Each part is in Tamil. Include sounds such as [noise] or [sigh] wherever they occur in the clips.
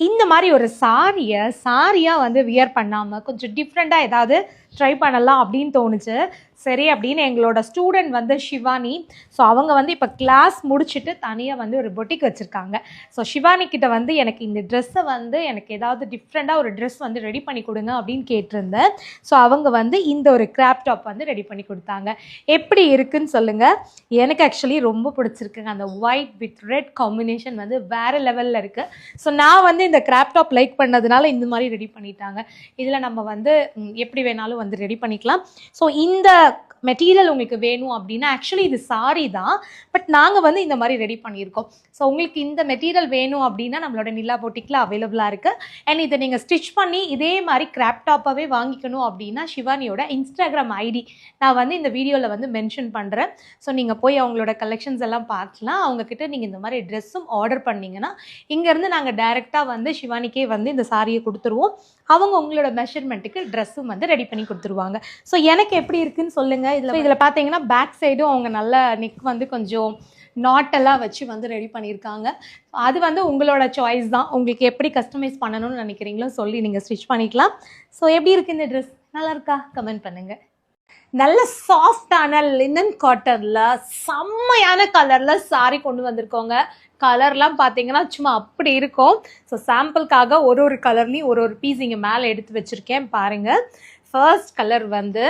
இந்த மாதிரி ஒரு சாரியை சாரியாக வந்து வியர் பண்ணாமல் கொஞ்சம் டிஃப்ரெண்ட்டாக ஏதாவது ட்ரை பண்ணலாம் அப்படின்னு தோணுச்சு. சரி அப்படின்னு எங்களோட ஸ்டூடெண்ட் வந்து ஷிவானி. ஸோ அவங்க வந்து இப்போ கிளாஸ் முடிச்சுட்டு தனியாக வந்து ஒரு பொட்டிக் வச்சுருக்காங்க. ஸோ ஷிவானி கிட்ட வந்து எனக்கு இந்த ட்ரெஸ்ஸை வந்து எனக்கு ஏதாவது டிஃப்ரெண்ட்டாக ஒரு ட்ரெஸ் வந்து ரெடி பண்ணி கொடுங்க அப்படின்னு கேட்டிருந்தேன். ஸோ அவங்க வந்து இந்த ஒரு கிராப் டாப் வந்து ரெடி பண்ணி கொடுத்தாங்க. எப்படி இருக்குன்னு சொல்லுங்கள் எனக்கு ஆக்சுவலி ரொம்ப பிடிச்சிருக்குங்க. அந்த ஒயிட் வித் ரெட் காம்பினேஷன் வந்து வேறு லெவலில் இருக்குது ஸோ நான் வந்து இந்த கிராப் டாப் லைக் பண்ணதுனால இந்த மாதிரி ரெடி பண்ணிட்டாங்க. இதில் நம்ம வந்து எப்படி வேணாலும் வந்து ரெடி பண்ணிக்கலாம். ஸோ இந்த மெட்டீரியல் உங்களுக்கு வேணும் அப்படின்னா ஆக்சுவலி இது சாரி தான். பட் நாங்கள் வந்து இந்த மாதிரி ரெடி பண்ணியிருக்கோம். ஸோ உங்களுக்கு இந்த மெட்டீரியல் வேணும் அப்படின்னா நம்மளோட நிலா போட்டிக்கில் அவைலபிளாக இருக்குது அண்ட் இதை நீங்கள் ஸ்டிச் பண்ணி இதே மாதிரி கிராப் டாப்பாகவே வாங்கிக்கணும் அப்படின்னா சிவானியோட இன்ஸ்டாகிராம் ஐடி நான் வந்து இந்த வீடியோவில் வந்து மென்ஷன் பண்ணுறேன் ஸோ நீங்கள் போய் அவங்களோட கலெக்ஷன்ஸ் எல்லாம் பார்க்கலாம். அவங்கக்கிட்ட நீங்கள் இந்த மாதிரி ட்ரெஸ்ஸும் ஆர்டர் பண்ணீங்கன்னா இங்கேருந்து நாங்கள் டைரெக்டாக வந்து சிவானிக்கே வந்து இந்த சாரியை கொடுத்துருவோம். அவங்க உங்களோட மெஷர்மெண்ட்டுக்கு ட்ரெஸ்ஸும் வந்து ரெடி பண்ணி கொடுத்துருவாங்க. ஸோ எனக்கு எப்படி இருக்குன்னு சொல்லுங்கள் இதில் இதில் பார்த்தீங்கன்னா பேக் சைடும் அவங்க நல்ல நெக் வந்து கொஞ்சம் நாட்டெல்லாம் வச்சு வந்து ரெடி பண்ணியிருக்காங்க. அது வந்து உங்களோட சாய்ஸ் தான். உங்களுக்கு எப்படி கஸ்டமைஸ் பண்ணணும்னு நினைக்கிறீங்களோ சொல்லி நீங்கள் ஸ்டிச் பண்ணிக்கலாம். ஸோ எப்படி இருக்கு இந்த ட்ரெஸ் நல்லா இருக்கா? கமெண்ட் பண்ணுங்கள் நல்ல சாஃப்டான லினன் காட்டனில் செம்மையான கலரில் saree கொண்டு வந்திருக்கோங்க. கலர்லாம் பார்த்தீங்கன்னா சும்மா அப்படி இருக்கும். ஸோ சாம்பிளுக்காக ஒரு ஒரு கலர்லேயும் ஒரு ஒரு பீஸ் இங்கே மேலே எடுத்து வச்சுருக்கேன் பாருங்கள் ஃபர்ஸ்ட் கலர் வந்து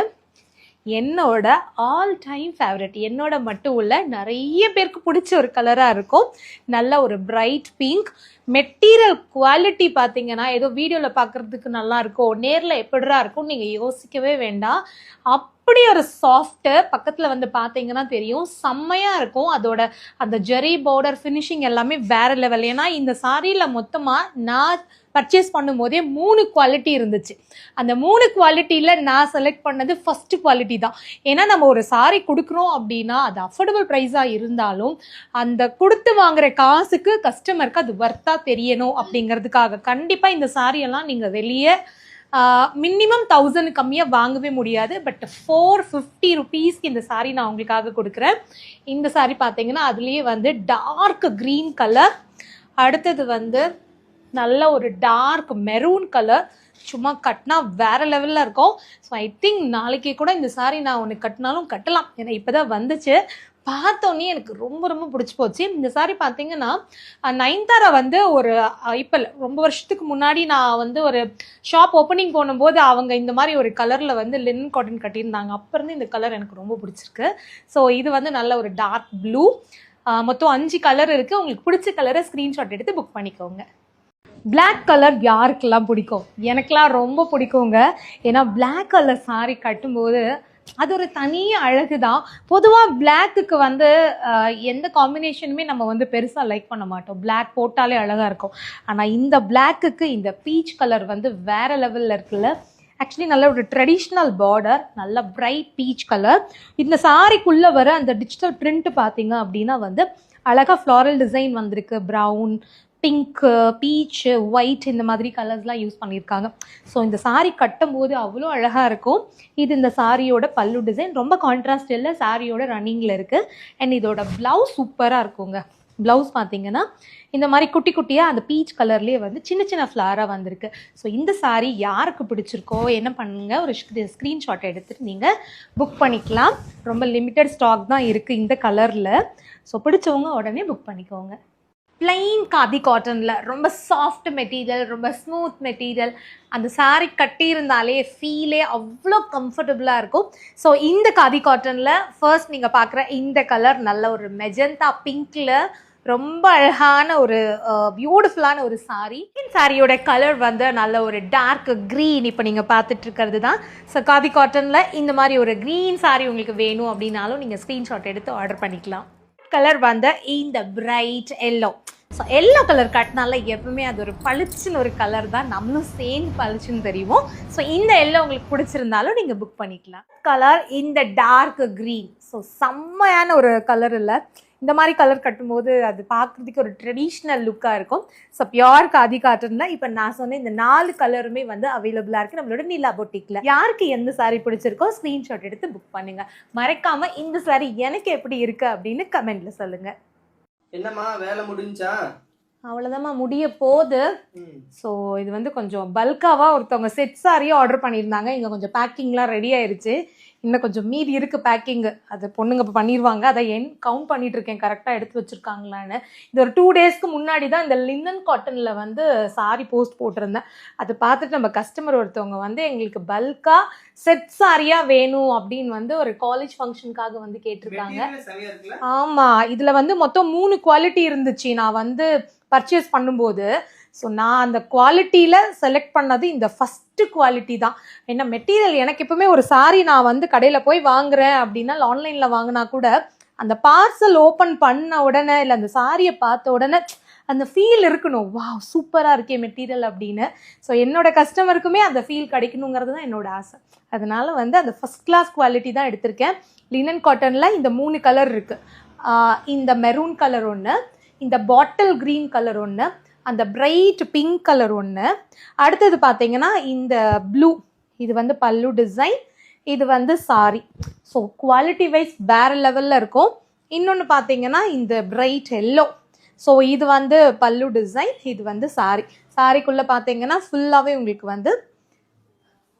என்னோட ஆல் டைம் ஃபேவரட் என்னோட மட்டும் உள்ள நிறைய பேருக்கு பிடிச்ச ஒரு கலராக இருக்கும். நல்ல ஒரு பிரைட் பிங்க் மெட்டீரியல் குவாலிட்டி பார்த்தீங்கன்னா ஏதோ வீடியோவில் பார்க்குறதுக்கு நல்லா இருக்கும் நேரில் எப்படிரா இருக்கும் நீங்கள் யோசிக்கவே வேண்டாம். அப் அப்படி ஒரு சாஃப்ட்டு பக்கத்தில் வந்து பார்த்தீங்கன்னா தெரியும். செம்மையாக இருக்கும். அதோட அந்த ஜெரி பார்டர் ஃபினிஷிங் எல்லாமே வேற லெவல் ஏன்னா இந்த சாரியில் மொத்தமாக நான் பர்ச்சேஸ் பண்ணும்போதே மூணு குவாலிட்டி இருந்துச்சு. அந்த மூணு குவாலிட்டியில் நான் செலக்ட் பண்ணது ஃபர்ஸ்ட் குவாலிட்டி தான். ஏன்னா நம்ம ஒரு சாரி கொடுக்குறோம் அப்படின்னா அது அஃபோர்டபுள் ப்ரைஸாக இருந்தாலும் அந்த கொடுத்து வாங்குற காசுக்கு கஸ்டமருக்கு அது ஒர்த்தாக தெரியணும் அப்படிங்கிறதுக்காக. கண்டிப்பாக இந்த சாரியெல்லாம் எல்லாம் நீங்கள் வெளியே மினிமம் தௌசண்ட் கம்மியாக வாங்கவே முடியாது பட் ஃபோர் ஃபிஃப்டி ருபீஸ்க்கு இந்த சாரீ நான் உங்களுக்காக கொடுக்குறேன். இந்த சாரீ பார்த்தீங்கன்னா அதுலேயே வந்து டார்க் க்ரீன் கலர் அடுத்தது வந்து நல்ல ஒரு டார்க் மெரூன் கலர் சும்மா கட்டினா வேற லெவலில் இருக்கும். ஸோ ஐ திங்க் நாளைக்கே கூட இந்த சாரீ நான் ஒன்று கட்டினாலும் கட்டலாம். ஏன்னா இப்போ தான் வந்துச்சு. பார்த்தோன்னே எனக்கு ரொம்ப ரொம்ப பிடிச்சி போச்சு. இந்த சாரி பார்த்தீங்கன்னா நயன்தாரா வந்து ஒரு இப்போ ரொம்ப வருஷத்துக்கு முன்னாடி நான் வந்து ஒரு ஷாப் ஓப்பனிங் போனும்போது அவங்க இந்த மாதிரி ஒரு கலரில் வந்து லினன் காட்டன் கட்டியிருந்தாங்க. அப்போ இந்த கலர் எனக்கு ரொம்ப பிடிச்சிருக்கு. ஸோ இது வந்து நல்ல ஒரு டார்க் ப்ளூ மொத்தம் அஞ்சு கலர் இருக்குது உங்களுக்கு பிடிச்ச கலரை ஸ்க்ரீன்ஷாட் எடுத்து புக் பண்ணிக்கோங்க. பிளாக் கலர் யாருக்கெல்லாம் பிடிக்கும்? எனக்கெல்லாம் ரொம்ப பிடிக்குங்க. ஏன்னா பிளாக் கலர் சாரி கட்டும்போது அது ஒரு தனி அழகு தான் பொதுவாக பிளாக்குக்கு வந்து எந்த காம்பினேஷனுமே நம்ம வந்து பெருசாக லைக் பண்ண மாட்டோம். பிளாக் போட்டாலே அழகாக இருக்கும். ஆனால் இந்த பிளாக்குக்கு இந்த பீச் கலர் வந்து வேற லெவலில் இருக்குல்ல. ஆக்சுவலி நல்ல ஒரு ட்ரெடிஷ்னல் பார்டர் நல்ல பிரைட் பீச் கலர் இந்த சாரிக்குள்ளே வர அந்த டிஜிட்டல் பிரிண்ட் பார்த்தீங்க அப்படின்னா வந்து அழகாக ஃப்ளாரல் டிசைன் வந்திருக்கு. ப்ரௌன் பிங்க்கு பீச்சு ஒயிட் இந்த மாதிரி கலர்ஸ்லாம் யூஸ் பண்ணியிருக்காங்க. ஸோ இந்த saree கட்டும்போது அவ்வளோ அழகாக இருக்கும். இது இந்த சாரியோட பல்லு டிசைன் ரொம்ப கான்ட்ராஸ்ட் இல்லை சாரியோட ரன்னிங்கில் இருக்குது அண்ட் இதோட ப்ளவுஸ் சூப்பராக இருக்குங்க. ப்ளவுஸ் பார்த்தீங்கன்னா இந்த மாதிரி குட்டி குட்டியாக அந்த பீச் கலர்லேயே வந்து சின்ன சின்ன ஃப்ளாராக வந்திருக்கு. ஸோ இந்த சாரீ யாருக்கு பிடிச்சிருக்கோ என்ன பண்ணுங்க ஒரு ஸ்க்ரீன்ஷாட் எடுத்துகிட்டு நீங்கள் புக் பண்ணிக்கலாம். ரொம்ப லிமிட்டட் ஸ்டாக் தான் இருக்குது இந்த கலரில் ஸோ பிடிச்சவங்க உடனே புக் பண்ணிக்கோங்க. பிளெயின் காதி காட்டனில் ரொம்ப சாஃப்ட் மெட்டீரியல் ரொம்ப ஸ்மூத் மெட்டீரியல் அந்த saree கட்டியிருந்தாலே ஃபீலே அவ்வளோ கம்ஃபர்டபுளாக இருக்கும். ஸோ இந்த காதி காட்டனில் ஃபர்ஸ்ட் நீங்கள் பார்க்குற இந்த கலர் நல்ல ஒரு மெஜந்தா பிங்க்கில் ரொம்ப அழகான ஒரு பியூட்டிஃபுல்லான ஒரு saree. இந்த சாரியோட கலர் வந்து நல்ல ஒரு டார்க் க்ரீன் இப்போ நீங்கள் பார்த்துட்டு இருக்கிறது தான். ஸோ காதி காட்டனில் இந்த மாதிரி ஒரு க்ரீன் சாரீ உங்களுக்கு வேணும் அப்படின்னாலும் நீங்கள் ஸ்க்ரீன்ஷாட் எடுத்து ஆர்டர் பண்ணிக்கலாம். கலர் வந்து இந்த bright yellow so yellow colour கட்டினால எப்பவுமே அது ஒரு பளிச்சுன்னு ஒரு கலர் தான். நம்மளும் சேர்ந்து பளிச்சுன்னு தெரியும்? ஸோ இந்த எல்லோ உங்களுக்கு பிடிச்சிருந்தாலும் நீங்கள் புக் பண்ணிக்கலாம். கலர் இந்த டார்க் க்ரீன் ஸோ செம்மையான ஒரு கலர் இல்லை. இந்த மாதிரி கலர் கட்டும்போது அது பார்க்குறதுக்கு ஒரு ட்ரெடிஷ்னல் லுக்காக இருக்கும். ஸோ பியோர் காதி காட்டனில் இப்போ நான் சொன்ன இந்த நாலு கலருமே வந்து அவைலபிளாக இருக்குது நம்மளோட நீலா பொட்டிக்கில் யாருக்கு எந்த சாரீ பிடிச்சிருக்கோ ஸ்க்ரீன்ஷாட் எடுத்து புக் பண்ணுங்கள் மறக்காமல் இந்த சாரீ எனக்கு எப்படி இருக்குது அப்படின்னு கமெண்ட்டில் சொல்லுங்கள் என்னம்மா வேலை முடிஞ்சா? அவ்வளோதாம்மா முடிய போகுது. ஸோ இது வந்து கொஞ்சம் பல்காவாக ஒருத்தவங்க செட் சாரியும் ஆர்டர் பண்ணியிருந்தாங்க. இங்கே கொஞ்சம் பேக்கிங்லாம் ரெடி ஆயிருச்சு. இன்னும் கொஞ்சம் மீதி இருக்கு பேக்கிங் அது பொண்ணுங்க இப்போ பண்ணிடுவாங்க அதை என் கவுண்ட் பண்ணிட்டு இருக்கேன். கரெக்டாக எடுத்து வச்சிருக்காங்களான்னு. இது ஒரு டூ டேஸ்க்கு முன்னாடி தான் இந்த லினன் காட்டனில் வந்து சாரி போஸ்ட் போட்டிருந்தேன். அதை பார்த்துட்டு நம்ம கஸ்டமர் ஒருத்தவங்க வந்து எங்களுக்கு பல்காக செட் சாரியாக வேணும் அப்படின்னு வந்து ஒரு காலேஜ் ஃபங்க்ஷனுக்காக வந்து கேட்டிருக்காங்க. ஆமா. இதுல வந்து மொத்தம் மூணு குவாலிட்டி இருந்துச்சு. நான் வந்து பர்ச்சேஸ் பண்ணும்போது. ஸோ நான் அந்த குவாலிட்டியில் செலக்ட் பண்ணது இந்த ஃபஸ்ட்டு குவாலிட்டி தான். என்ன மெட்டீரியல் எனக்கு எப்பவுமே ஒரு சாரி நான் வந்து கடையில் போய் வாங்குறேன் அப்படின்னா ஆன்லைனில் வாங்கினா கூட அந்த பார்சல் ஓப்பன் பண்ண உடனே இல்லை அந்த சாரியை பார்த்த உடனே அந்த ஃபீல் இருக்கணும். வா சூப்பராக இருக்கே மெட்டீரியல் அப்படின்னு. ஸோ என்னோட கஸ்டமருக்குமே அந்த ஃபீல் கிடைக்கணுங்கிறது தான் என்னோட ஆசை. அதனால வந்து அந்த ஃபஸ்ட் கிளாஸ் குவாலிட்டி தான் எடுத்திருக்கேன். லினன் காட்டனில் இந்த மூணு கலர் இருக்குது இந்த மெரூன் கலர் ஒன்று இந்த பாட்டில் க்ரீன் கலர் ஒன்று அந்த பிரைட் பிங்க் கலர் ஒன்று அடுத்தது பார்த்தீங்கன்னா இந்த ப்ளூ இது வந்து பல்லு டிசைன் இது வந்து சாரி ஸோ குவாலிட்டி வைஸ் வேறு லெவலில் இருக்கும். இன்னொன்று பார்த்தீங்கன்னா இந்த பிரைட் எல்லோ ஸோ இது வந்து பல்லு டிசைன் இது வந்து சாரி சாரிக்குள்ளே பார்த்தீங்கன்னா ஃபுல்லாகவே உங்களுக்கு வந்து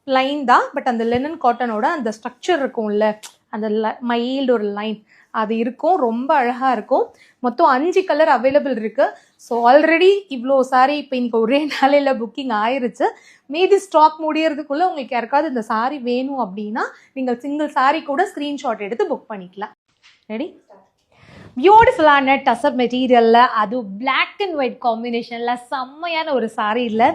லைன் தான். பட் அந்த லெனன் காட்டனோட அந்த ஸ்ட்ரக்சர் இருக்கும்ல அந்த மைல்டு ஒரு லைன் அது இருக்கும் ரொம்ப அழகாக இருக்கும். மொத்தம் அஞ்சு கலர் அவைலபிள் இருக்கு. ஸோ ஆல்ரெடி இவ்வளோ சாரி இப்போ இன்னைக்கு ஒரே [laughs] நாளையில் புக்கிங் ஆயிருச்சு. மீதி ஸ்டாக் முடியறதுக்குள்ளே உங்களுக்கு யாருக்காவது இந்த சாரி வேணும் அப்படின்னா நீங்கள் சிங்கிள் சாரி கூட ஸ்க்ரீன்ஷாட் எடுத்து புக் பண்ணிக்கலாம். ரெடி பியூட்டிஃபுல்லான டசப் மெட்டீரியலில் அதுவும் பிளாக் அண்ட் ஒயிட் காம்பினேஷனில் செம்மையான ஒரு சாரியில்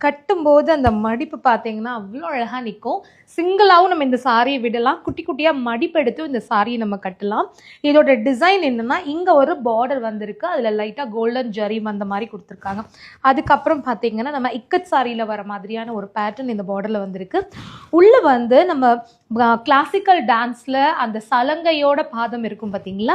கட்டும்போது அந்த மடிப்பு பார்த்தீங்கன்னா அவ்வளோ அழகாக நிற்கும் சிங்கிளாகவும் நம்ம இந்த சாரியை விடலாம். குட்டி குட்டியாக மடிப்பு எடுத்து இந்த சாரியை நம்ம கட்டலாம். இதோட டிசைன் என்னென்னா இங்கே ஒரு பார்டர் வந்திருக்கு. அதில் லைட்டாக கோல்டன் ஜரி அந்த மாதிரி கொடுத்துருக்காங்க. அதுக்கப்புறம் பார்த்தீங்கன்னா நம்ம இக்கட் சாரியில் வர மாதிரியான ஒரு பேட்டர்ன் இந்த பார்டரில் வந்திருக்கு. உள்ளே வந்து நம்ம கிளாசிக்கல் டான்ஸில் அந்த சலங்கையோட பாதம் இருக்கும் பார்த்தீங்களா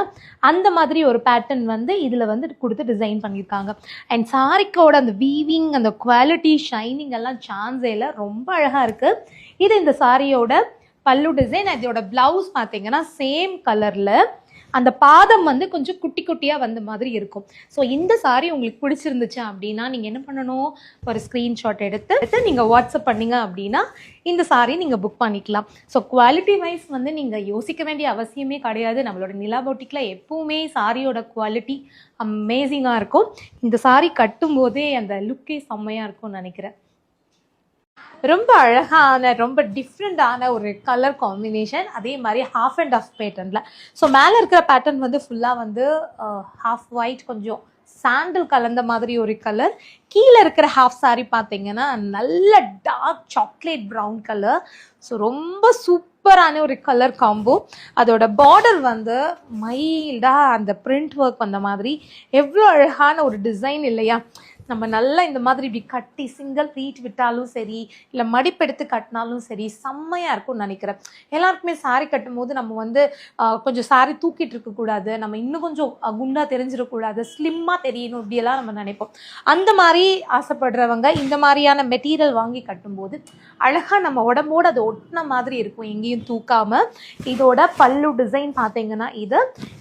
அந்த மாதிரி ஒரு பேட்டர்ன் வந்து இதில் வந்து கொடுத்து டிசைன் பண்ணியிருக்காங்க. அண்ட் சாரிக்கோட அந்த வீவிங் அந்த குவாலிட்டி ஷைனிங் எல்லாம் சான்ஸே இல்லை ரொம்ப அழகாக இருக்குது இது இந்த சாரியோட பல்லு டிசைன் இதோட பிளவுஸ் பார்த்தீங்கன்னா சேம் கலரில் அந்த பாதம் வந்து கொஞ்சம் குட்டி குட்டியாக வந்த மாதிரி இருக்கும். ஸோ இந்த சாரி உங்களுக்கு பிடிச்சிருந்துச்சு அப்படின்னா நீங்கள் என்ன பண்ணணும்? ஒரு ஸ்க்ரீன்ஷாட் எடுத்து எடுத்து நீங்கள் வாட்ஸ்அப் பண்ணீங்க அப்படின்னா இந்த சாரி நீங்கள் புக் பண்ணிக்கலாம். ஸோ குவாலிட்டி வைஸ் வந்து நீங்கள் யோசிக்க வேண்டிய அவசியமே கிடையாது. நம்மளோட நிலா போட்டிக்கில் எப்பவுமே சாரியோட குவாலிட்டி அமேசிங்காக இருக்கும். இந்த சாரி கட்டும்போதே அந்த லுக்கே செம்மையாக இருக்கும்னு நினைக்கிறேன். ரொம்ப அழகான ரொம்ப டிஃப்ரெண்டான ஒரு கலர் காம்பினேஷன் அதே மாதிரி ஹாஃப் அண்ட் ஆஃப் பேட்டர்னில் ஸோ மேலே இருக்கிற பேட்டர்ன் வந்து ஃபுல்லாக வந்து ஹாஃப் ஒயிட் கொஞ்சம் சாண்டில் கலந்த மாதிரி ஒரு கலர் கீழே இருக்கிற ஹாஃப் சாரி பார்த்தீங்கன்னா நல்ல dark chocolate brown colour so ரொம்ப சூப்பரான ஒரு கலர் காம்போ அதோட பார்டர் வந்து மைல்டாக அந்த பிரிண்ட் ஒர்க் வந்த மாதிரி. எவ்வளோ அழகான ஒரு டிசைன் இல்லையா? நம்ம நல்லா இந்த மாதிரி இப்படி கட்டி சிங்கிள் ரீட் விட்டாலும் சரி இல்லை மடிப்பெடுத்து கட்டினாலும் சரி செம்மையாக இருக்கும்னு நினைக்கிறேன். எல்லாருக்குமே சாரி கட்டும்போது நம்ம வந்து கொஞ்சம் சாரி தூக்கிட்டு இருக்கக்கூடாது நம்ம இன்னும் கொஞ்சம் குண்டாக தெரிஞ்சிடக்கூடாது ஸ்லிம்மாக தெரியணும் இப்படியெல்லாம் நம்ம நினைப்போம். அந்த மாதிரி ஆசைப்படுறவங்க இந்த மாதிரியான மெட்டீரியல் வாங்கி கட்டும்போது அழகாக நம்ம உடம்போட அது ஒட்டின மாதிரி இருக்கும். எங்கேயும் தூக்காமல் இதோட பல்லு டிசைன் பார்த்தீங்கன்னா இது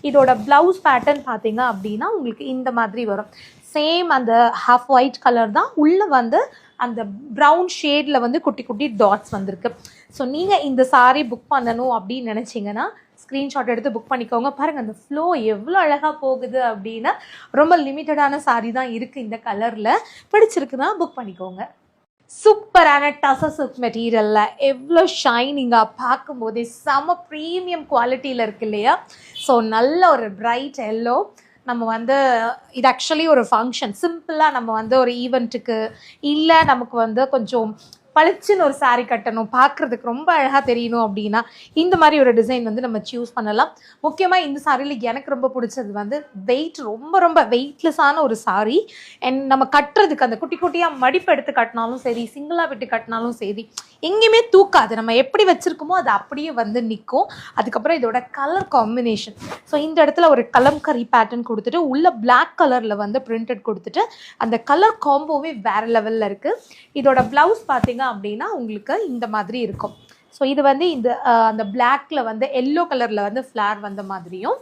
இதோட ப்ளவுஸ் பேட்டர்ன் பார்த்தீங்க அப்படின்னா உங்களுக்கு இந்த மாதிரி வரும். சேம் அந்த ஹாஃப் ஒயிட் கலர் தான் உள்ளே வந்து அந்த ப்ரௌன் ஷேடில் வந்து குட்டி குட்டி டாட்ஸ் வந்திருக்கு. ஸோ நீங்கள் இந்த சாரீ புக் பண்ணணும் அப்படின்னு நினச்சிங்கன்னா ஸ்க்ரீன்ஷாட் எடுத்து புக் பண்ணிக்கோங்க. பாருங்கள் அந்த ஃப்ளோ எவ்வளோ அழகாக போகுது அப்படின்னா ரொம்ப லிமிட்டடான சாரீ தான் இருக்குது இந்த கலரில் பிடிச்சிருக்குன்னா புக் பண்ணிக்கோங்க. சூப்பரான டச சில்க் மெட்டீரியலில் எவ்வளோ ஷைனிங்காக பார்க்கும்போதே செம ப்ரீமியம் குவாலிட்டியில் இருக்கு இல்லையா? ஸோ நல்ல ஒரு பிரைட் எல்லோ நம்ம வந்து இது ஆக்சுவலி ஒரு ஃபங்க்ஷன் சிம்பிளாக நம்ம வந்து ஒரு ஈவெண்ட்டுக்கு இல்லை நமக்கு வந்து கொஞ்சம் பளிச்சுன்னு ஒரு சாரீ கட்டணும் பார்க்குறதுக்கு ரொம்ப அழகாக தெரியணும் அப்படின்னா இந்த மாதிரி ஒரு டிசைன் வந்து நம்ம சூஸ் பண்ணலாம். முக்கியமாக இந்த சாரியில் எனக்கு ரொம்ப பிடிச்சது வந்து வெயிட் ரொம்ப ரொம்ப வெயிட்லெஸ்ஸான ஒரு சாரீ அண்ட் நம்ம கட்டுறதுக்கு அந்த குட்டி குட்டியாக மடிப்பு எடுத்து கட்டினாலும் சரி சிங்கிளாக விட்டு கட்டினாலும் சரி எங்கேயுமே தூக்காது. நம்ம எப்படி வச்சுருக்கோமோ அது அப்படியே வந்து நிற்கும் அதுக்கப்புறம் இதோட கலர் காம்பினேஷன் ஸோ இந்த இடத்துல ஒரு கலம்கரி பேட்டர்ன் கொடுத்துட்டு உள்ள பிளாக் கலரில் வந்து பிரிண்டட் கொடுத்துட்டு அந்த கலர் காம்போவே வேற லெவலில் இருக்குது இதோட ப்ளவுஸ் பார்த்தீங்க அப்படின்னா உங்களுக்கு இந்த மாதிரி இருக்கும். ஸோ இது வந்து இந்த அந்த பிளாக்ல வந்து எல்லோ கலர்ல வந்து ஃப்ளார் வந்த மாதிரியும்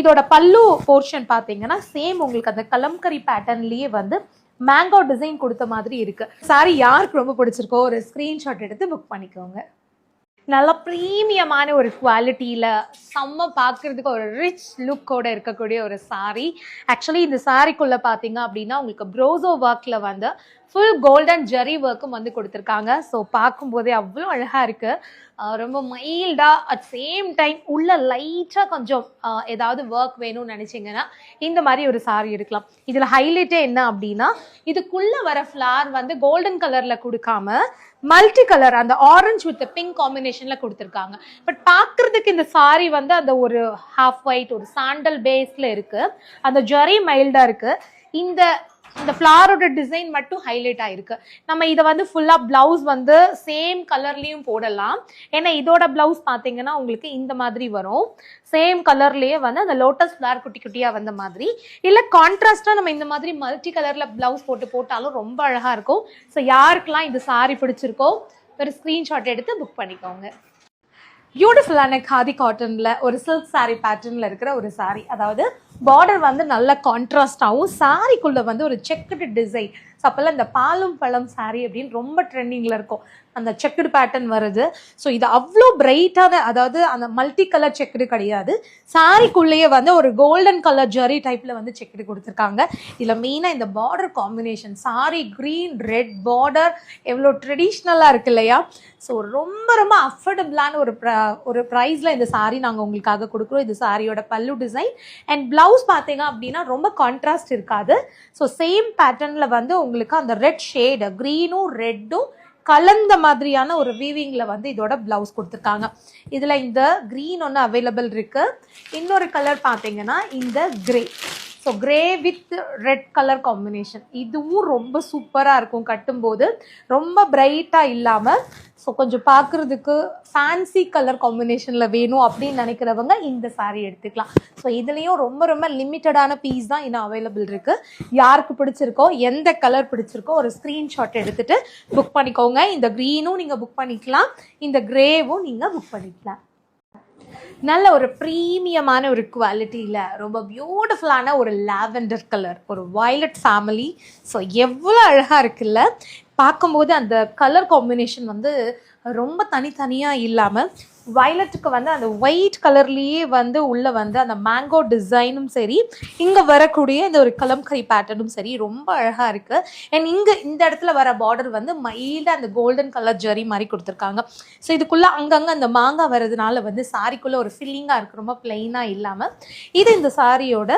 இதோட பல்லு போர்ஷன் பார்த்தீங்கன்னா சேம் உங்களுக்கு அந்த கலம்கரி பேட்டர்ன்லயே வந்து மேங்கோ டிசைன் கொடுத்த மாதிரி இருக்கு. சாரி யாருக்கு ரொம்ப பிடிச்சிருக்கோ ஒரு ஸ்க்ரீன்ஷாட் எடுத்து புக் பண்ணிக்கோங்க. நல்ல ப்ரீமியமான ஒரு குவாலிட்டியில் செம்ம பார்க்குறதுக்கு ஒரு ரிச் லுக்கோட இருக்கக்கூடிய ஒரு சாரீ ஆக்சுவலி இந்த சாரிக்குள்ளே பார்த்தீங்க அப்படின்னா உங்களுக்கு ப்ரோசோ ஒர்க்கில் வந்து ஃபுல் கோல்டன் ஜெரி ஒர்க்கும் வந்து கொடுத்துருக்காங்க. ஸோ பார்க்கும்போதே அவ்வளோ அழகாக இருக்குது ரொம்ப மைல்டாக அட் சேம் டைம் உள்ள லைட்டாக கொஞ்சம் ஏதாவது ஒர்க் வேணும்னு நினச்சிங்கன்னா இந்த மாதிரி ஒரு சாரீ எடுக்கலாம். இதில் ஹைலைட்டே என்ன அப்படின்னா இதுக்குள்ளே வர ஃப்ளார் வந்து கோல்டன் கலரில் கொடுக்காம மல்டி கலர் அந்த ஆரஞ்சு வித் பிங்க் காம்பினேஷன்ல கொடுத்துருக்காங்க. பட் பாக்குறதுக்கு இந்த சாரி வந்து அந்த ஒரு ஹாஃப் ஒயிட் ஒரு சாண்டல் பேஸ்ல இருக்கு. அந்த ஜரி மைல்டா இருக்கு. இந்த இந்த ஃப்ளாரோட டிசைன் மட்டும் ஹைலைட் ஆயிருக்கு. நம்ம இதை வந்து ஃபுல்லாக ப்ளவுஸ் வந்து சேம் கலர்லேயும் போடலாம். ஏன்னா இதோட ப்ளவுஸ் பார்த்தீங்கன்னா உங்களுக்கு இந்த மாதிரி வரும். சேம் கலர்லேயே வந்து அந்த லோட்டஸ் ஃப்ளார் குட்டி குட்டியாக வந்த மாதிரி. இல்லை கான்ட்ராஸ்டாக நம்ம இந்த மாதிரி மல்டி கலரில் ப்ளவுஸ் போட்டு போட்டாலும் ரொம்ப அழகாக இருக்கும். ஸோ யாருக்கெல்லாம் இது சாரி பிடிச்சிருக்கோ ஒரு ஸ்க்ரீன்ஷாட் எடுத்து புக் பண்ணிக்கோங்க. பியூட்டிஃபுல்லான காதி காட்டனில் ஒரு சில்க் saree பேட்டர்னில் இருக்கிற ஒரு சாரீ அதாவது பார்டர் வந்து நல்ல கான்ட்ராஸ்டாகவும் சாரிக்குள்ளே வந்து ஒரு செக்குடு டிசைன் ஸோ அப்போல்லாம் இந்த பாலும் பழம் சாரி அப்படின்னு ரொம்ப ட்ரெண்டிங்கில் இருக்கும். அந்த செக்குடு பேட்டர்ன் வருது ஸோ இது அவ்வளோ பிரைட்டான அதாவது அந்த மல்டி கலர் செக்குடு கிடையாது. சாரிக்குள்ளேயே வந்து ஒரு கோல்டன் கலர் ஜரி டைப்பில் வந்து செக்குடு கொடுத்துருக்காங்க. இதில் மெயினாக இந்த border combination sari green red border எவ்வளோ ட்ரெடிஷ்னலாக இருக்கு இல்லையா? ஸோ ரொம்ப ரொம்ப அஃபர்டபுளான ஒரு ஒரு ப்ரைஸில் இந்த சாரீ நாங்கள் உங்களுக்காக கொடுக்குறோம். இது சாரியோட பல்லு டிசைன் அண்ட் ப்ளவுஸ் பார்த்தீங்க அப்படின்னா ரொம்ப கான்ட்ராஸ்ட் இருக்காது. ஸோ சேம் பேட்டர்னில் வந்து உங்களுக்கு அந்த ரெட் ஷேடு க்ரீனும் ரெட்டும் கலந்த மாதிரியான ஒரு வீவிங்கில் வந்து இதோட ப்ளவுஸ் கொடுத்துருக்காங்க. இதில் இந்த க்ரீன் ஒன்று அவைலபிள் இருக்கு. இன்னொரு கலர் பார்த்தீங்கன்னா இந்த grey so grey with red colour combination இதுவும் ரொம்ப சூப்பராக இருக்கும் கட்டும்போது. ரொம்ப பிரைட்டாக இல்லாமல் ஸோ கொஞ்சம் பார்க்குறதுக்கு ஃபேன்சி கலர் காம்பினேஷனில் வேணும் அப்படின்னு நினைக்கிறவங்க இந்த சாரீ எடுத்துக்கலாம். ஸோ இதுலேயும் ரொம்ப ரொம்ப லிமிட்டடான பீஸ் தான் இன்னும் அவைலபிள் இருக்குது யாருக்கு பிடிச்சிருக்கோ எந்த கலர் பிடிச்சிருக்கோ ஒரு ஸ்க்ரீன்ஷாட் எடுத்துகிட்டு புக் பண்ணிக்கோங்க. இந்த க்ரீனும் நீங்கள் புக் பண்ணிக்கலாம். இந்த க்ரேவும் நீங்கள் புக் பண்ணிக்கலாம். நல்ல ஒரு ப்ரீமியமான ஒரு குவாலிட்டியில் ரொம்ப பியூட்டிஃபுல்லான ஒரு லாவெண்டர் கலர் ஒரு வயலட் ஃபேமிலி ஸோ எவ்வளோ அழகாக இருக்குல்ல? பார்க்கும்போது அந்த கலர் காம்பினேஷன் வந்து ரொம்ப தனித்தனியாக இல்லாமல் வயலட்டுக்கு வந்து அந்த ஒயிட் கலர்லேயே வந்து உள்ளே வந்து அந்த மேங்கோ டிசைனும் சரி இங்கே வரக்கூடிய இந்த ஒரு கலம்கரி பேட்டர்னும் சரி ரொம்ப அழகாக இருக்குது அண்ட் இங்கே இந்த இடத்துல வர பார்டர் வந்து மைல்டாக அந்த கோல்டன் கலர் ஜரி மாதிரி கொடுத்துருக்காங்க. ஸோ இதுக்குள்ளே அங்கங்கே அந்த மாங்காய் வர்றதுனால வந்து சாரிக்குள்ளே ஒரு ஃபில்லிங்காக இருக்குது ரொம்ப பிளெயினாக இல்லாமல் இது இந்த சாரியோட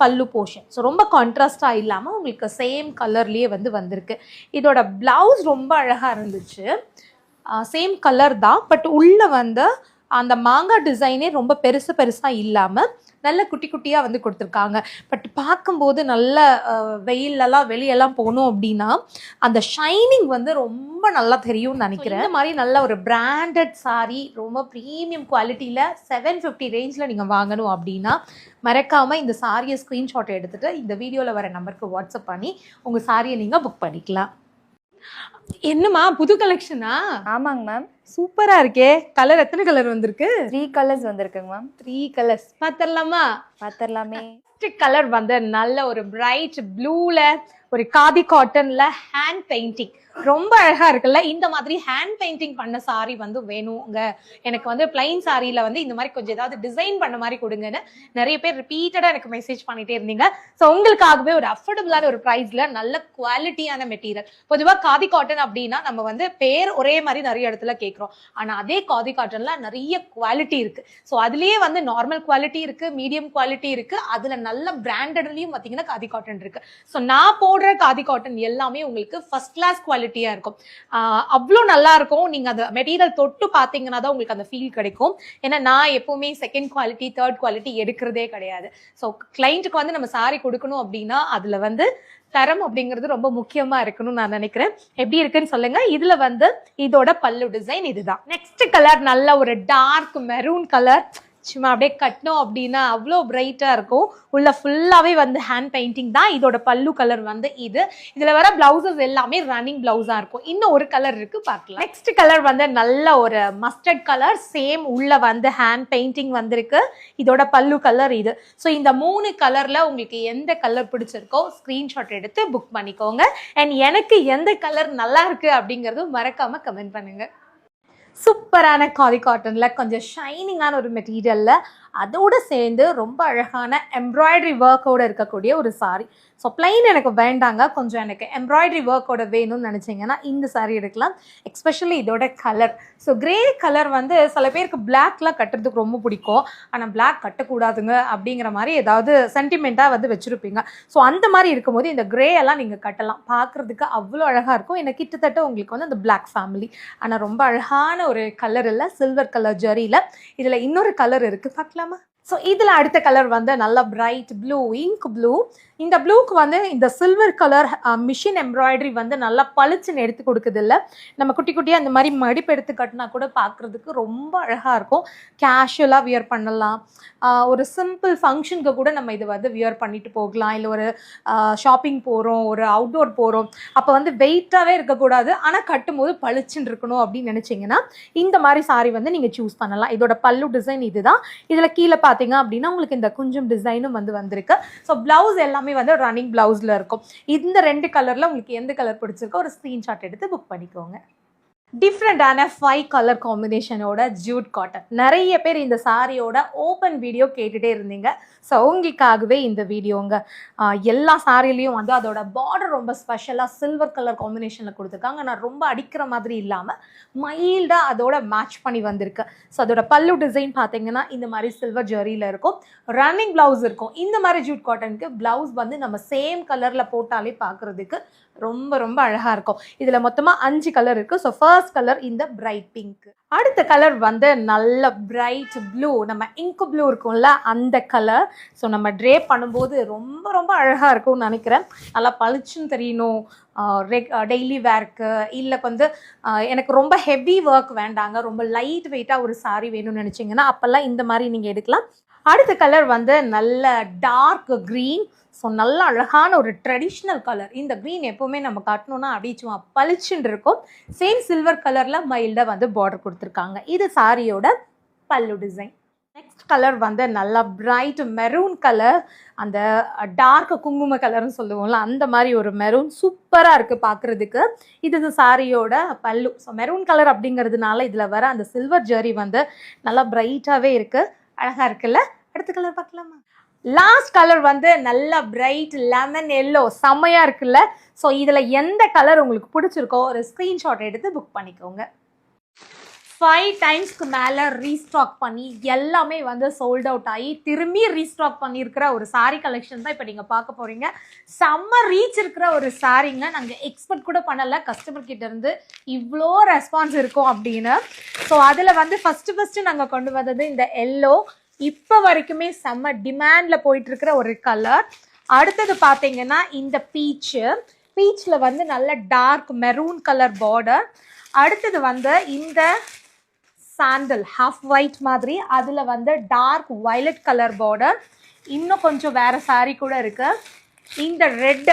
பல்லு போர்ஷன் ஸோ ரொம்ப கான்ட்ராஸ்டாக இல்லாமல் உங்களுக்கு சேம் கலர்லேயே வந்து வந்திருக்கு. இதோட ப்ளவுஸ் ரொம்ப அழகாக இருந்துச்சு. சேம் கலர் தான் பட் உள்ளே வந்து அந்த மாங்காய் டிசைனே ரொம்ப பெருசு பெருசாக இல்லாமல் நல்ல குட்டி குட்டியாக வந்து கொடுத்துருக்காங்க. பட் பார்க்கும்போது நல்ல வெயில்லலாம் வெளியெல்லாம் போனோம் அப்படின்னா அந்த ஷைனிங் வந்து ரொம்ப நல்லா தெரியும்னு நினைக்கிறேன். இந்த மாதிரி நல்ல ஒரு பிராண்டட் saree ரொம்ப ப்ரீமியம் குவாலிட்டியில் செவன் ஃபிஃப்டி ரேஞ்சில் நீங்கள் வாங்கணும் அப்படின்னா மறக்காமல் இந்த சாரியை ஸ்க்ரீன்ஷாட் எடுத்துகிட்டு இந்த வீடியோவில் வர நம்பருக்கு வாட்ஸ்அப் பண்ணி உங்கள் சாரியை நீங்கள் புக் பண்ணிக்கலாம். என்னம்மா புது கலெக்ஷனா ஆமாங்க மேம் சூப்பரா இருக்கே. கலர் எத்தனை கலர் வந்திருக்கு? த்ரீ கலர்ஸ் வந்திருக்குங்க மேம் த்ரீ கலர்ஸ் பார்த்தரலாமா பார்த்துடலாமே கலர் வந்து நல்ல ஒரு பிரைட் ப்ளூல ஒரு காதி காட்டன்ல ஹேண்ட் பெயிண்டிங் ரொம்ப அழகா இருக்குல்ல? இந்த மாதிரி ஹேண்ட் பெயிண்டிங் பண்ண சாரி வந்து வேணுங்க எனக்கு வந்து பிளைன் சாரியில வந்து இந்த மாதிரி கொஞ்சம் ஏதாவது டிசைன் பண்ண மாதிரி கொடுங்கன்னு நிறைய பேர் ரிப்பீட்டடா எனக்கு மெசேஜ் பண்ணிட்டே இருந்தீங்க. ஸோ உங்களுக்காகவே ஒரு அஃபோர்டபுளான ஒரு ப்ரைஸ்ல நல்ல குவாலிட்டியான மெட்டீரியல் பொதுவாக காதி காட்டன் அப்படின்னா நம்ம வந்து பேர் ஒரே மாதிரி நிறைய இடத்துல கேட்குறோம். ஆனா அதே காதி காட்டன்ல நிறைய குவாலிட்டி இருக்கு. ஸோ அதுலயே வந்து நார்மல் குவாலிட்டி இருக்கு மீடியம் குவாலிட்டி இருக்கு. அதுல நல்ல பிராண்டட்லயும் பார்த்தீங்கன்னா காதி காட்டன் இருக்கு. ஸோ நான் போடுற காதி காட்டன் எல்லாமே உங்களுக்கு ஃபர்ஸ்ட் கிளாஸ் குவாலிட்டியாக இருக்கும். அவ்வளோ நல்லா இருக்கும். நீங்கள் அந்த மெட்டீரியல் தொட்டு பார்த்தீங்கன்னா தான் உங்களுக்கு அந்த ஃபீல் கிடைக்கும். ஏன்னா நான் எப்பவுமே செகண்ட் குவாலிட்டி தேர்ட் குவாலிட்டி எடுக்கிறதே கிடையாது. ஸோ கிளைண்ட்டுக்கு வந்து நம்ம சாரி கொடுக்கணும் அப்படின்னா அதில் வந்து தரம் அப்படிங்கிறது ரொம்ப முக்கியமா இருக்கணும்னு நான் நினைக்கிறேன். எப்படி இருக்குன்னு சொல்லுங்க. இதுல வந்து இதோட பல்லு டிசைன் இதுதான். நெக்ஸ்ட் கலர் நல்ல ஒரு டார்க் மெரூன் கலர் சும்மா அப்படியே கட்டினோம் அப்படின்னா அவ்வளோ பிரைட்டாக இருக்கும். உள்ள ஃபுல்லாகவே வந்து ஹேண்ட் பெயிண்டிங் தான் இதோட பல்லு கலர் வந்து இது. இதில் வர ப்ளவுசஸ் எல்லாமே ரன்னிங் ப்ளவுஸாக இருக்கும். இன்னும் ஒரு கலர் இருக்குது பார்க்கலாம். நெக்ஸ்ட் கலர் வந்து நல்ல ஒரு மஸ்டர்ட் கலர் சேம் உள்ள வந்து ஹேண்ட் பெயிண்டிங் வந்திருக்கு. இதோட பல்லு கலர் இது. ஸோ இந்த மூணு கலரில் உங்களுக்கு எந்த கலர் பிடிச்சிருக்கோ ஸ்க்ரீன்ஷாட் எடுத்து புக் பண்ணிக்கோங்க. அண்ட் எனக்கு எந்த கலர் நல்லா இருக்கு அப்படிங்கிறதும் மறக்காமல் கமெண்ட் பண்ணுங்கள் சூப்பரான காதி காட்டனில் கொஞ்சம் ஷைனிங்கான ஒரு மெட்டீரியல்ல அதோடு சேர்ந்து ரொம்ப அழகான எம்ப்ராய்டரி ஒர்க்கோட இருக்கக்கூடிய ஒரு சாரீ ஸோ பிளைன் எனக்கு வேண்டாங்க. கொஞ்சம் எனக்கு எம்ப்ராய்டரி ஒர்க்கோட வேணும்னு நினச்சிங்கன்னா இந்த சாரீ எடுக்கலாம். எக்ஸ்பெஷலி இதோட கலர் ஸோ கிரே கலர் வந்து சில பேருக்கு பிளாக்லாம் கட்டுறதுக்கு ரொம்ப பிடிக்கும். ஆனால் பிளாக் கட்டக்கூடாதுங்க அப்படிங்கிற மாதிரி ஏதாவது சென்டிமெண்ட்டாக வந்து வச்சுருப்பீங்க. ஸோ அந்த மாதிரி இருக்கும்போது இந்த கிரே எல்லாம் நீங்கள் கட்டலாம். பார்க்குறதுக்கு அவ்வளோ அழகாக இருக்கும். எனக்கு கிட்டத்தட்ட உங்களுக்கு வந்து அந்த பிளாக் ஃபேமிலி ஆனால் ரொம்ப அழகான ஒரு கலர் இல்லை சில்வர் கலர் ஜரியில் இதில் இன்னொரு கலர் இருக்குது பார்க்கலாம். ஸோ இதில் அடுத்த கலர் வந்து நல்லா பிரைட் ப்ளூ இங்க் ப்ளூ இந்த ப்ளூக்கு வந்து இந்த சில்வர் கலர் மிஷின் எம்ப்ராய்டரி வந்து நல்லா பளிச்சுன்னு எடுத்து கொடுக்குது இல்லை நம்ம குட்டி குட்டியாக இந்த மாதிரி மடிப்பு எடுத்து கட்டினா கூட பார்க்குறதுக்கு ரொம்ப அழகாக இருக்கும். கேஷுவலாக வியர் பண்ணலாம். ஒரு சிம்பிள் ஃபங்க்ஷனுக்கு கூட நம்ம இதை வந்து வியர் பண்ணிட்டு போகலாம். இல்லை ஒரு ஷாப்பிங் போகிறோம் ஒரு அவுட்டோர் போகிறோம் அப்போ வந்து வெயிட்டாகவே இருக்கக்கூடாது. ஆனால் கட்டும்போது பளிச்சுன்னு இருக்கணும் அப்படின்னு நினச்சிங்கன்னா இந்த மாதிரி சாரி வந்து நீங்கள் சூஸ் பண்ணலாம். இதோட பல்லு டிசைன் இதுதான். இதில் கீழே பார்த்தீங்க அப்படின்னா உங்களுக்கு இந்த குஞ்சம் டிசைனும் வந்து வந்திருக்கு. ஸோ ப்ளவுஸ் எல்லாமே வந்து ரன்னிங் ப்ளவுஸில் இருக்கும். இந்த ரெண்டு கலரில் உங்களுக்கு எந்த கலர் பிடிச்சிருக்கோ ஒரு ஸ்க்ரீன்ஷாட் எடுத்து புக் பண்ணிக்கோங்க. டிஃப்ரெண்ட்டான ஃபைவ் கலர் காம்பினேஷனோட ஜூட் காட்டன் நிறைய பேர் இந்த சாரியோட ஓப்பன் வீடியோ கேட்டுகிட்டே இருந்தீங்க. ஸோ உங்களுக்காகவே இந்த வீடியோங்க. எல்லா சாரிலையும் வந்து அதோட பார்டர் ரொம்ப ஸ்பெஷலாக சில்வர் கலர் காம்பினேஷனில் கொடுத்துருக்காங்க. ஆனால் ரொம்ப அடிக்கிற மாதிரி இல்லாமல் மைல்டாக அதோட மேட்ச் பண்ணி வந்திருக்கு. ஸோ அதோட பல்லு டிசைன் பார்த்தீங்கன்னா இந்த மாதிரி சில்வர் ஜெரியில் இருக்கும். ரன்னிங் பிளவுஸ் இருக்கும். இந்த மாதிரி ஜூட் காட்டனுக்கு பிளவுஸ் வந்து நம்ம சேம் கலரில் போட்டாலே பார்க்குறதுக்கு ரொம்ப ரொம்ப அழகாக இருக்கும். இதில் மொத்தமாக அஞ்சு கலர் இருக்குது ஸோ ஃபர்ஸ்ட் கலர் இந்த பிரைட் பிங்க் அடுத்த கலர் வந்து நல்ல பிரைட் ப்ளூ நம்ம இங்கு ப்ளூ இருக்கும்ல அந்த கலர் ஸோ நம்ம ட்ரே பண்ணும்போது ரொம்ப ரொம்ப அழகாக இருக்கும்னு நினைக்கிறேன். நல்லா பளிச்சுன்னு தெரியணும். டெய்லி வேர்க்கு இல்லை வந்து எனக்கு ரொம்ப ஹெவி ஒர்க் வேண்டாங்க. ரொம்ப லைட் வெயிட்டாக ஒரு saree வேணும்னு நினச்சிங்கன்னா அப்போல்லாம் இந்த மாதிரி நீங்கள் எடுக்கலாம். அடுத்த கலர் வந்து நல்ல டார்க் க்ரீன் ஸோ நல்ல அழகான ஒரு ட்ரெடிஷ்னல் கலர் இந்த க்ரீன் எப்போவுமே நம்ம கட்டணும்னா அப்படியே சும்மா பளிச்சுன்னு இருக்கும். சேம் சில்வர் கலரில் மைல்டாக வந்து பார்டர் கொடுத்துருக்காங்க. இது சாரியோட பல்லு டிசைன் நெக்ஸ்ட் கலர் வந்து நல்லா பிரைட் மெரூன் கலர் அந்த டார்க் குங்கும கலர்னு சொல்லுவோம்ல அந்த மாதிரி ஒரு மெரூன் சூப்பராக இருக்குது பார்க்குறதுக்கு இது இந்த சாரியோட பல்லு. ஸோ மெரூன் கலர் அப்படிங்கிறதுனால இதில் வர அந்த சில்வர் ஜரி வந்து நல்லா பிரைட்டாகவே இருக்குது அழகாக இருக்குல்ல? அடுத்த கலர் பார்க்கலாமா? லாஸ்ட் கலர் வந்து நல்லா பிரைட் லெமன் எல்லோ செம்மையாக இருக்குல்ல? ஸோ இதில் எந்த கலர் உங்களுக்கு பிடிச்சிருக்கோ ஒரு ஸ்க்ரீன்ஷாட் எடுத்து புக் பண்ணிக்கோங்க. ஃபைவ் டைம்ஸ்க்கு மேலே ரீஸ்டாக் பண்ணி எல்லாமே வந்து சோல்ட் அவுட் ஆகி திரும்பி ரீஸ்டாக் பண்ணியிருக்கிற ஒரு சாரீ கலெக்ஷன் தான் இப்போ நீங்கள் பார்க்க போகிறீங்க செம்ம ரீச் இருக்கிற ஒரு சாரீங்க நாங்கள் எக்ஸ்பெக்ட் கூட பண்ணலை. கஸ்டமர் கிட்டேருந்து இவ்வளோ ரெஸ்பான்ஸ் இருக்கும் அப்படின்னு. ஸோ அதில் வந்து ஃபஸ்ட்டு ஃபஸ்ட்டு நாங்கள் கொண்டு வந்தது இந்த எல்லோ இப்போ வரைக்குமே செம்ம டிமாண்டில் போயிட்டுருக்கிற ஒரு கலர் அடுத்தது பார்த்தீங்கன்னா இந்த பீச்சு பீச்சில் வந்து நல்ல டார்க் மெரூன் கலர் பார்டர் அடுத்தது வந்து இந்த சாண்டல் ஹாஃப் ஒயிட் மாதிரி அதில் வந்து டார்க் violet கலர் பார்டர் இன்னும் கொஞ்சம் வேற saree கூட இருக்கு. இந்த ரெட்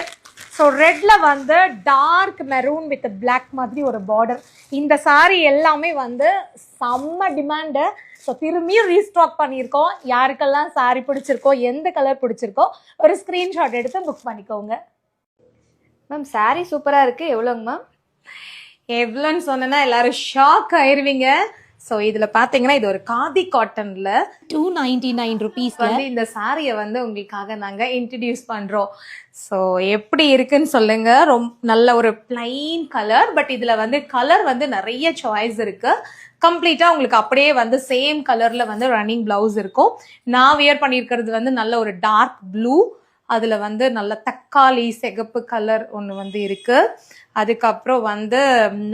ஸோ ரெட்ல வந்து டார்க் மெரூன் வித் Black மாதிரி ஒரு பார்டர் இந்த saree எல்லாமே வந்து செம்ம டிமாண்டு ஸோ திரும்பியும் ரீஸ்டாக் பண்ணியிருக்கோம். யாருக்கெல்லாம் saree பிடிச்சிருக்கோ எந்த கலர் பிடிச்சிருக்கோ ஒரு ஸ்க்ரீன்ஷாட் எடுத்து புக் பண்ணிக்கோங்க. மேம் saree சூப்பராக இருக்குது எவ்வளோங்க மேம் எவ்வளோன்னு சொன்னேன்னா எல்லாரும் ஷாக் ஆயிருவீங்க. ஸோ இதில் பார்த்தீங்கன்னா இது ஒரு காதி காட்டனில் டூ நைன்டி நைன் ருபீஸ் வந்து இந்த சாரியை வந்து உங்களுக்காக நாங்கள் இன்ட்ரடியூஸ் பண்ணுறோம் ஸோ எப்படி இருக்குன்னு சொல்லுங்க. ரொம்ப நல்ல ஒரு பிளைன் கலர் பட் இதில் வந்து கலர் வந்து நிறைய சாய்ஸ் இருக்கு. கம்ப்ளீட்டாக உங்களுக்கு அப்படியே வந்து சேம் கலரில் வந்து ரன்னிங் பிளவுஸ் இருக்கும். நான் வியர் பண்ணியிருக்கிறது வந்து நல்ல ஒரு டார்க் ப்ளூ அதில் வந்து நல்ல தக்காளி சிகப்பு கலர் ஒன்று வந்து இருக்கு. அதுக்கப்புறம் வந்து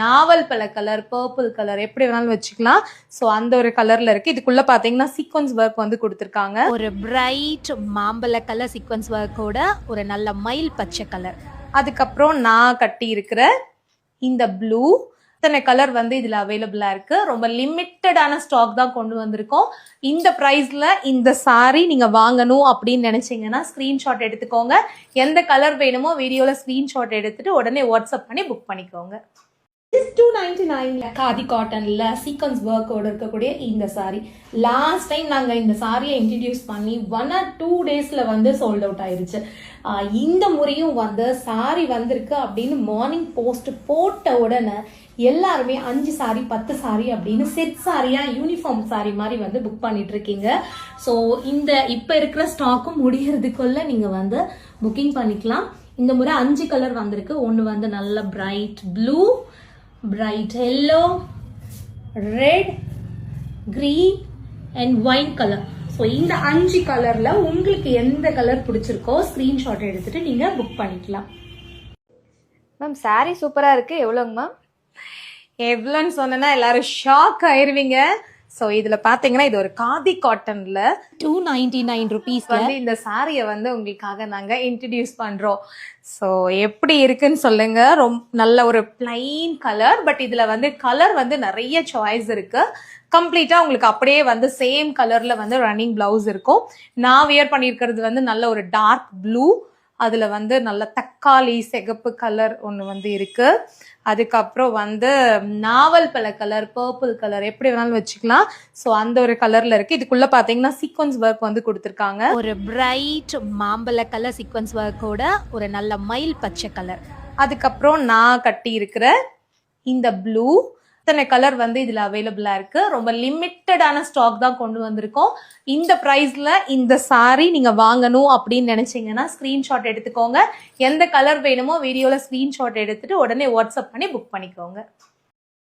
நாவல் பழ கலர் பர்பிள் கலர் எப்படி வேணாலும் வச்சுக்கலாம். ஸோ அந்த ஒரு கலர்ல இருக்கு. இதுக்குள்ள பார்த்தீங்கன்னா சீக்வன்ஸ் ஒர்க் வந்து கொடுத்துருக்காங்க. ஒரு பிரைட் மாம்பழ கலர் சீக்வன்ஸ் ஒர்க்கோட ஒரு நல்ல மயில் பச்சை கலர் அதுக்கப்புறம் நான் கட்டி இருக்கிற இந்த ப்ளூ இத்தனை கலர் வந்து இதில் அவைலபிளாக இருக்குது ரொம்ப லிமிட்டடான ஸ்டாக் தான் கொண்டு வந்திருக்கோம். இந்த ப்ரைஸில் இந்த சாரீ நீங்கள் வாங்கணும் அப்படின்னு நினச்சிங்கன்னா ஸ்க்ரீன்ஷாட் எடுத்துக்கோங்க. எந்த கலர் வேணுமோ வீடியோவில் ஸ்க்ரீன்ஷாட் எடுத்துட்டு உடனே வாட்ஸ்அப் பண்ணி புக் பண்ணிக்கோங்க. டூ நைன்டி நைனில் காதி காட்டன்ல சீக்வன்ஸ் ஒர்க்கோட இருக்கக்கூடிய இந்த சாரீ லாஸ்ட் டைம் நாங்கள் இந்த சாரியை இன்ட்ரடியூஸ் பண்ணி ஒன் ஆர் டூ டேஸில் வந்து சோல்ட் அவுட் ஆயிருச்சு. இந்த முறையும் வந்து சாரி வந்திருக்கு அப்படின்னு மார்னிங் போஸ்ட் போட்ட உடனே எல்லாருமே அஞ்சு சாரி பத்து சாரி அப்படின்னு செட் சாரியா யூனிஃபார்ம் சாரி மாதிரி வந்து புக் பண்ணிட்டு இருக்கீங்க. ஸோ இந்த இப்போ இருக்கிற ஸ்டாக்கும் முடிகிறதுக்குள்ள நீங்கள் வந்து புக்கிங் பண்ணிக்கலாம். இந்த முறை அஞ்சு கலர் வந்திருக்கு. ஒன்று வந்து நல்ல bright blue bright yellow red green and wine colour so இந்த அஞ்சு கலர்ல உங்களுக்கு எந்த கலர் பிடிச்சிருக்கோ ஸ்க்ரீன்ஷாட் எடுத்துட்டு நீங்க புக் பண்ணிக்கலாம். மேம் saree சூப்பரா இருக்கு. எவ்வளோங்க மேம் எவ்வளோன்னு சொன்னேன்னா எல்லாரும் ஷாக் ஆயிருவீங்க. ஸோ இதுல பாத்தீங்கன்னா இது ஒரு காதி காட்டன்ல டூ நைன்டி நைன் ருபீஸ் வந்து இந்த சாரியை வந்து உங்களுக்காக நாங்க இன்ட்ரடியூஸ் பண்றோம். ஸோ எப்படி இருக்குன்னு சொல்லுங்க. ரொம்ப நல்ல ஒரு பிளைன் கலர் பட் இதுல வந்து கலர் வந்து நிறைய சாய்ஸ் இருக்கு. கம்ப்ளீட்டா உங்களுக்கு அப்படியே வந்து சேம் கலர்ல வந்து ரன்னிங் பிளவுஸ் இருக்கும். நான் வியர் பண்ணியிருக்கிறது வந்து நல்ல ஒரு டார்க் ப்ளூ அதுல வந்து நல்ல தக்காளி சிகப்பு கலர் ஒன்று வந்து இருக்கு. அதுக்கப்புறம் வந்து நாவல் பழ கலர் பர்பிள் கலர் எப்படி வேணாலும் வச்சுக்கலாம். ஸோ அந்த ஒரு கலர்ல இருக்கு. இதுக்குள்ள பாத்தீங்கன்னா சீக்வன்ஸ் ஒர்க் வந்து கொடுத்துருக்காங்க. ஒரு பிரைட் மாம்பழ கலர் சீக்வன்ஸ் ஒர்க்கோட ஒரு நல்ல மயில் பச்சை கலர் அதுக்கப்புறம் நான் கட்டி இருக்கிற இந்த ப்ளூ இத்தனை கலர் வந்து இதுல அவைலபிளா இருக்கு. ரொம்ப லிமிட்டடான ஸ்டாக் தான் கொண்டு வந்திருக்கோம். இந்த ப்ரைஸ்ல இந்த சாரீ நீங்க வாங்கணும் அப்படின்னு நினைச்சீங்கன்னா ஸ்கிரீன்ஷாட் எடுத்துக்கோங்க. எந்த கலர் வேணுமோ வீடியோல ஸ்கிரீன்ஷாட் எடுத்துட்டு உடனே வாட்ஸ்அப் பண்ணி புக் பண்ணிக்கோங்க.